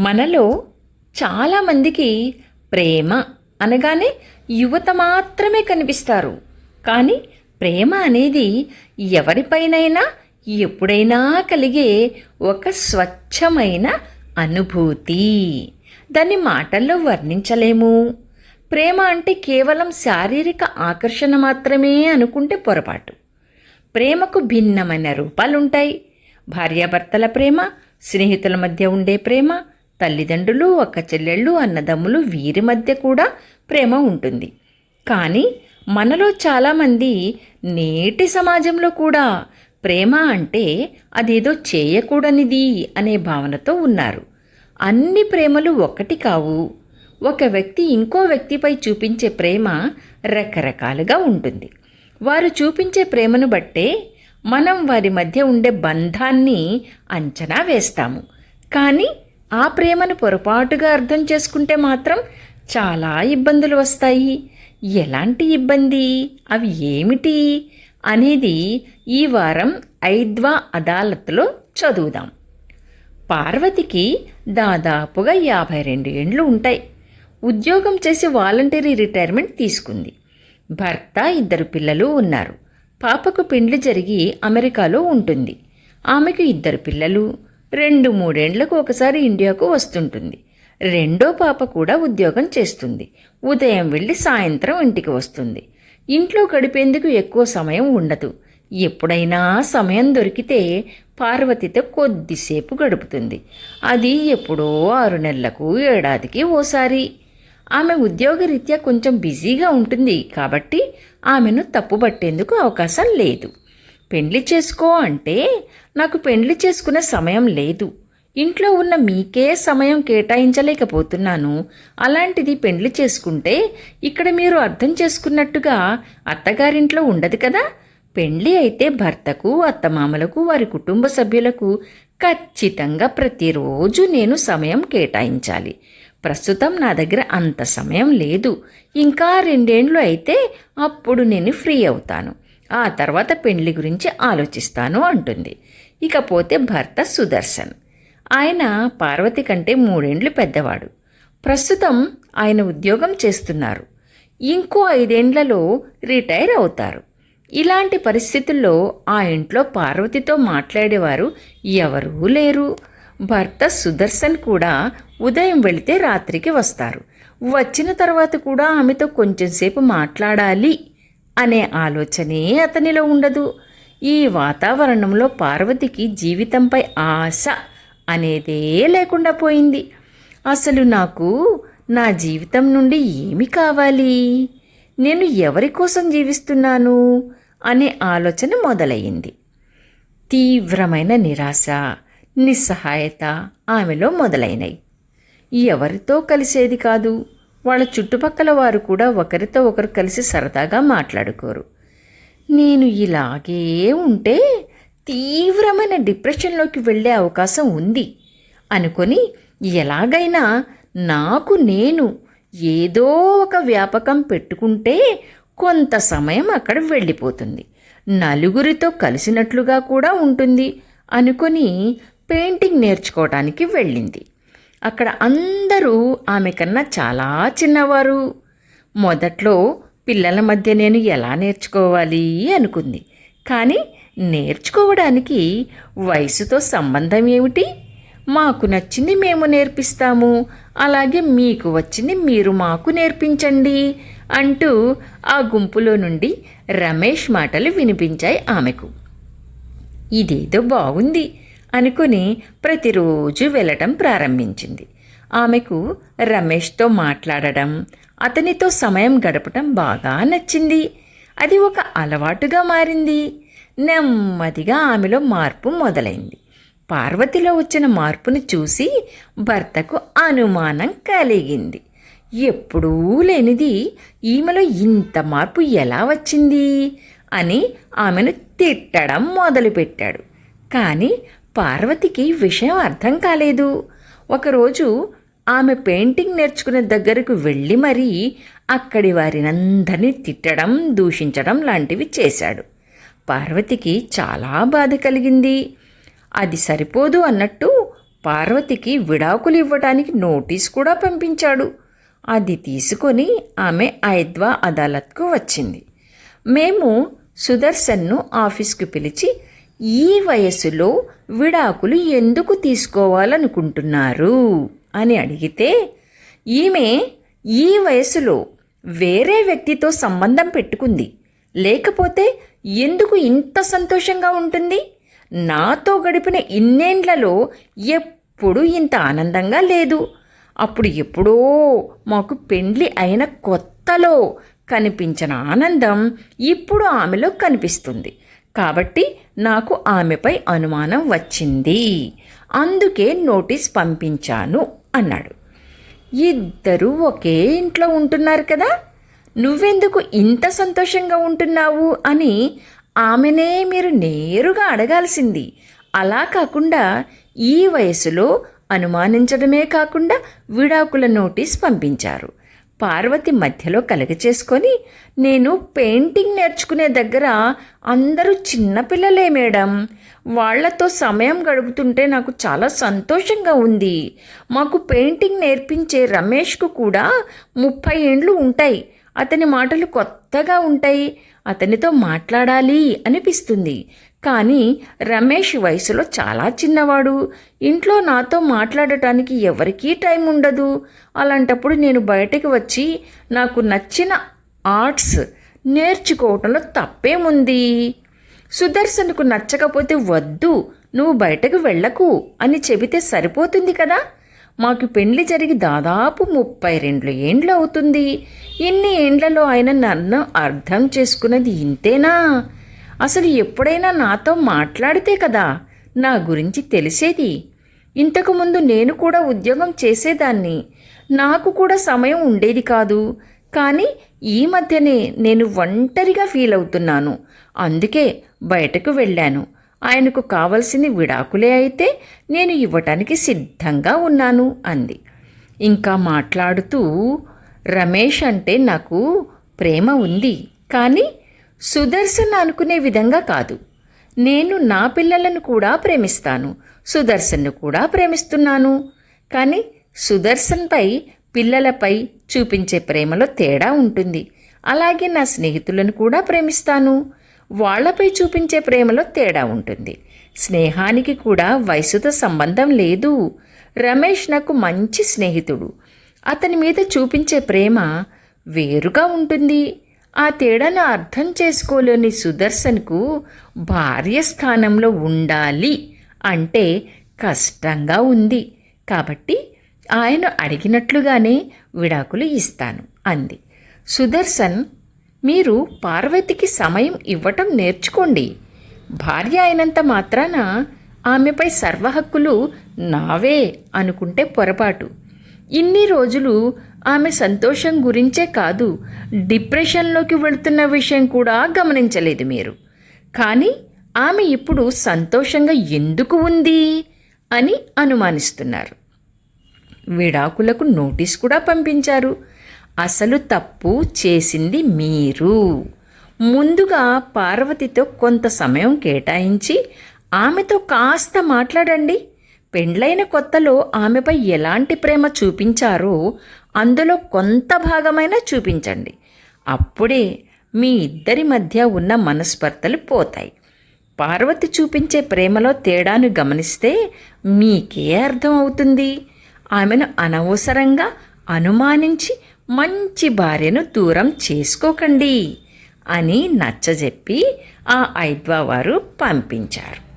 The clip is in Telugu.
మనలో చాలామందికి ప్రేమ అనగానే యువత మాత్రమే కనిపిస్తారు. కానీ ప్రేమ అనేది ఎవరిపైనైనా ఎప్పుడైనా కలిగే ఒక స్వచ్ఛమైన అనుభూతి. దాన్ని మాటల్లో వర్ణించలేము. ప్రేమ అంటే కేవలం శారీరక ఆకర్షణ మాత్రమే అనుకుంటే పొరపాటు. ప్రేమకు భిన్నమైన రూపాలుంటాయి. భార్యాభర్తల ప్రేమ స్నేహితుల మధ్య ఉండే ప్రేమ తల్లిదండ్రులు ఒక చెల్లెళ్ళు అన్నదమ్ములు వీరి మధ్య కూడా ప్రేమ ఉంటుంది. కానీ మనలో చాలామంది నేటి సమాజంలో కూడా ప్రేమ అంటే అదేదో చేయకూడనిది అనే భావనతో ఉన్నారు. అన్ని ప్రేమలు ఒకటి కావు. ఒక వ్యక్తి ఇంకో వ్యక్తిపై చూపించే ప్రేమ రకరకాలుగా ఉంటుంది. వారు చూపించే ప్రేమను బట్టే మనం వారి మధ్య ఉండే బంధాన్ని అంచనా వేస్తాము. కానీ ఆ ప్రేమను పొరపాటుగా అర్థం చేసుకుంటే మాత్రం చాలా ఇబ్బందులు వస్తాయి. ఎలాంటి ఇబ్బంది? అవి ఏమిటి? అనేది ఈ వారం ఐద్వా అదాలత్లో చదువుదాం. పార్వతికి దాదాపుగా యాభై రెండు ఏండ్లు ఉంటాయి. ఉద్యోగం చేసి వాలంటరీ రిటైర్మెంట్ తీసుకుంది. భర్త ఇద్దరు పిల్లలు ఉన్నారు. పాపకు పెండ్లి జరిగి అమెరికాలో ఉంటుంది. ఆమెకు ఇద్దరు పిల్లలు. రెండు మూడేండ్లకు ఒకసారి ఇండియాకు వస్తుంటుంది. రెండో పాప కూడా ఉద్యోగం చేస్తుంది. ఉదయం వెళ్ళి సాయంత్రం ఇంటికి వస్తుంది. ఇంట్లో గడిపేందుకు ఎక్కువ సమయం ఉండదు. ఎప్పుడైనా సమయం దొరికితే పార్వతితో కొద్దిసేపు గడుపుతుంది. అది ఎప్పుడో ఆరు నెలలకు ఏడాదికి ఓసారి. ఆమె ఉద్యోగరీత్యా కొంచెం బిజీగా ఉంటుంది కాబట్టి ఆమెను తప్పుబట్టేందుకు అవకాశం లేదు. పెండ్లి చేసుకో అంటే నాకు పెండ్లి చేసుకునే సమయం లేదు. ఇంట్లో ఉన్న మీకే సమయం కేటాయించలేకపోతున్నాను. అలాంటిది పెండ్లి చేసుకుంటే ఇక్కడ మీరు అర్థం చేసుకున్నట్టుగా అత్తగారింట్లో ఉండదు కదా? పెండ్లి అయితే భర్తకు అత్తమామలకు వారి కుటుంబ సభ్యులకు ఖచ్చితంగా ప్రతిరోజు నేను సమయం కేటాయించాలి. ప్రస్తుతం నా దగ్గర అంత సమయం లేదు. ఇంకా రెండేండ్లు అయితే అప్పుడు నేను ఫ్రీ అవుతాను. ఆ తర్వాత పెండ్లి గురించి ఆలోచిస్తాను అంటుంది. ఇకపోతే భర్త సుదర్శన్. ఆయన పార్వతి కంటే మూడేండ్లు పెద్దవాడు. ప్రస్తుతం ఆయన ఉద్యోగం చేస్తున్నారు. ఇంకో ఐదేండ్లలో రిటైర్ అవుతారు. ఇలాంటి పరిస్థితుల్లో ఆ ఇంట్లో పార్వతితో మాట్లాడేవారు ఎవరూ లేరు. భర్త సుదర్శన్ కూడా ఉదయం వెళితే రాత్రికి వస్తారు. వచ్చిన తర్వాత కూడా ఆమెతో కొంచెంసేపు మాట్లాడాలి. అనే ఆలోచనే అతనిలో ఉండదు. ఈ వాతావరణంలో పార్వతికి జీవితంపై ఆశ అనేదే లేకుండా పోయింది. అసలు నాకు నా జీవితం నుండి ఏమి కావాలి? నేను ఎవరి కోసం జీవిస్తున్నాను? అనే ఆలోచన మొదలయ్యింది తీవ్రమైన నిరాశ నిస్సహాయత ఆమెలో మొదలైనాయి. ఎవరితో కలిసేది కాదు? వాళ్ళ చుట్టుపక్కల వారు కూడా ఒకరితో ఒకరు కలిసి సరదాగా మాట్లాడుకోరు. నేను ఇలాగే ఉంటే తీవ్రమైన డిప్రెషన్లోకి వెళ్ళే అవకాశం ఉంది అనుకొని ఎలాగైనా నాకు నేను ఏదో ఒక వ్యాపకం పెట్టుకుంటే కొంత సమయం అక్కడ వెళ్ళిపోతుంది. నలుగురితో కలిసినట్లుగా కూడా ఉంటుంది అనుకొని పెయింటింగ్ నేర్చుకోవడానికి వెళ్ళింది. అక్కడ అందరూ ఆమె కన్నా చాలా చిన్నవారు. మొదట్లో పిల్లల మధ్య నేను ఎలా నేర్చుకోవాలి అనుకుంది. కానీ నేర్చుకోవడానికి వయసుతో సంబంధం ఏమిటి? మాకు నచ్చింది మేము నేర్పిస్తాము. అలాగే మీకు వచ్చింది మీరు మాకు నేర్పించండి అంటూ ఆ గుంపులో నుండి రమేష్ మాటలు వినిపించాయి ఆమెకు. ఇదేదో బాగుంది. అనుకుని ప్రతిరోజు వెళ్ళటం ప్రారంభించింది. ఆమెకు రమేష్తో మాట్లాడడం అతనితో సమయం గడపటం బాగా నచ్చింది. అది ఒక అలవాటుగా మారింది. నెమ్మదిగా ఆమెలో మార్పు మొదలైంది. పార్వతిలో వచ్చిన మార్పును చూసి భర్తకు అనుమానం కలిగింది. ఎప్పుడూ లేనిది ఈమెలో ఇంత మార్పు ఎలా వచ్చింది అని ఆమెను తిట్టడం మొదలుపెట్టాడు. కానీ పార్వతికి విషయం అర్థం కాలేదు. ఒకరోజు ఆమె పెయింటింగ్ నేర్చుకునే దగ్గరకు వెళ్ళి మరీ అక్కడి వారినందరినీ తిట్టడం దూషించడం లాంటివి చేశాడు. పార్వతికి చాలా బాధ కలిగింది. అది సరిపోదు అన్నట్టు పార్వతికి విడాకులు ఇవ్వడానికి నోటీస్ కూడా పంపించాడు. అది తీసుకొని ఆమె ఐద్వా అదాలత్కు వచ్చింది. మేము సుదర్శన్ను ఆఫీస్కు పిలిచి ఈ వయస్సులో విడాకులు ఎందుకు తీసుకోవాలనుకుంటున్నారు? అని అడిగితే ఈమె ఈ వయసులో వేరే వ్యక్తితో సంబంధం పెట్టుకుంది. లేకపోతే ఎందుకు ఇంత సంతోషంగా ఉంటుంది? నాతో గడిపిన ఇన్నేండ్లలో ఎప్పుడు ఇంత ఆనందంగా లేదు. అప్పుడు ఎప్పుడో మాకు పెండ్లి అయిన కొత్తలో కనిపించిన ఆనందం ఇప్పుడు ఆమెలో కనిపిస్తుంది. కాబట్టి నాకు ఆమెపై అనుమానం వచ్చింది. అందుకే నోటీస్ పంపించాను అన్నాడు. ఇద్దరూ ఒకే ఇంట్లో ఉంటున్నారు కదా? నువ్వెందుకు ఇంత సంతోషంగా ఉంటున్నావు అని ఆమెనే మీరు నేరుగా అడగాల్సింది. అలా కాకుండా ఈ వయసులో అనుమానించడమే కాకుండా విడాకుల నోటీస్ పంపించారు. పార్వతి మధ్యలో కలగచేసుకొని నేను పెయింటింగ్ నేర్చుకునే దగ్గర అందరూ చిన్నపిల్లలే మేడం. వాళ్ళతో సమయం గడుపుతుంటే నాకు చాలా సంతోషంగా ఉంది. మాకు పెయింటింగ్ నేర్పించే రమేష్కు కూడా ముప్పై ఏండ్లు ఉంటాయి. అతని మాటలు కొత్తగా ఉంటాయి. అతనితో మాట్లాడాలి అనిపిస్తుంది. కానీ రమేష్ వయసులో చాలా చిన్నవాడు. ఇంట్లో నాతో మాట్లాడటానికి ఎవరికీ టైం ఉండదు. అలాంటప్పుడు నేను బయటకు వచ్చి నాకు నచ్చిన ఆర్ట్స్ నేర్చుకోవటంలో తప్పేముంది? సుదర్శన్కు నచ్చకపోతే వద్దు నువ్వు బయటకు వెళ్ళకు అని చెబితే సరిపోతుంది కదా? మాకు పెళ్ళి జరిగి దాదాపు ముప్పై రెండు ఏండ్లు అవుతుంది. ఇన్ని ఏండ్లలో ఆయన నన్ను అర్థం చేసుకున్నది ఇంతేనా? అసలు ఎప్పుడైనా నాతో మాట్లాడితే కదా? నా గురించి తెలిసేది. ఇంతకుముందు నేను కూడా ఉద్యోగం చేసేదాన్ని. నాకు కూడా సమయం ఉండేది కాదు. కానీ ఈ మధ్యనే నేను ఒంటరిగా ఫీల్ అవుతున్నాను. అందుకే బయటకు వెళ్ళాను. ఆయనకు కావలసింది విడాకులే అయితే నేను ఇవ్వటానికి సిద్ధంగా ఉన్నాను అంది. ఇంకా మాట్లాడుతూ రమేష్ అంటే నాకు ప్రేమ ఉంది. కానీ సుదర్శన్ అనుకునే విధంగా కాదు. నేను నా పిల్లలను కూడా ప్రేమిస్తాను. సుదర్శన్ను కూడా ప్రేమిస్తున్నాను. కానీ సుదర్శన్పై పిల్లలపై చూపించే ప్రేమలో తేడా ఉంటుంది. అలాగే నా స్నేహితులను కూడా ప్రేమిస్తాను. వాళ్ళపై చూపించే ప్రేమలో తేడా ఉంటుంది. స్నేహానికి కూడా వయసుతో సంబంధం లేదు. రమేష్ నాకు మంచి స్నేహితుడు. అతని మీద చూపించే ప్రేమ వేరుగా ఉంటుంది. ఆ తేడాను అర్థం చేసుకోలేని సుదర్శన్కు భార్య స్థానంలో ఉండాలి అంటే కష్టంగా ఉంది. కాబట్టి ఆయన అడిగినట్లుగానే విడాకులు ఇస్తాను అంది. సుదర్శన్ మీరు పార్వతికి సమయం ఇవ్వటం నేర్చుకోండి. భార్య అయినంత మాత్రాన ఆమెపై సర్వహక్కులు నావే అనుకుంటే పొరపాటు. ఇన్ని రోజులు ఆమె సంతోషం గురించే కాదు డిప్రెషన్లోకి వెళుతున్న విషయం కూడా గమనించలేదు మీరు. కానీ ఆమె ఇప్పుడు సంతోషంగా ఎందుకు ఉంది అని అనుమానిస్తున్నారు. విడాకులకు నోటీస్ కూడా పంపించారు. అసలు తప్పు చేసింది మీరు. ముందుగా పార్వతితో కొంత సమయం కేటాయించి ఆమెతో కాస్త మాట్లాడండి. పెండ్లైన కొత్తలో ఆమెపై ఎలాంటి ప్రేమ చూపించారో అందులో కొంత భాగమైనా చూపించండి. అప్పుడే మీ ఇద్దరి మధ్య ఉన్న మనస్పర్ధలు పోతాయి. పార్వతి చూపించే ప్రేమలో తేడాను గమనిస్తే మీకే అర్థం అవుతుంది. ఆమెను అనవసరంగా అనుమానించి మంచి భార్యను దూరం చేసుకోకండి అని నచ్చజెప్పి ఆ ఐద్వా వారు పంపించారు.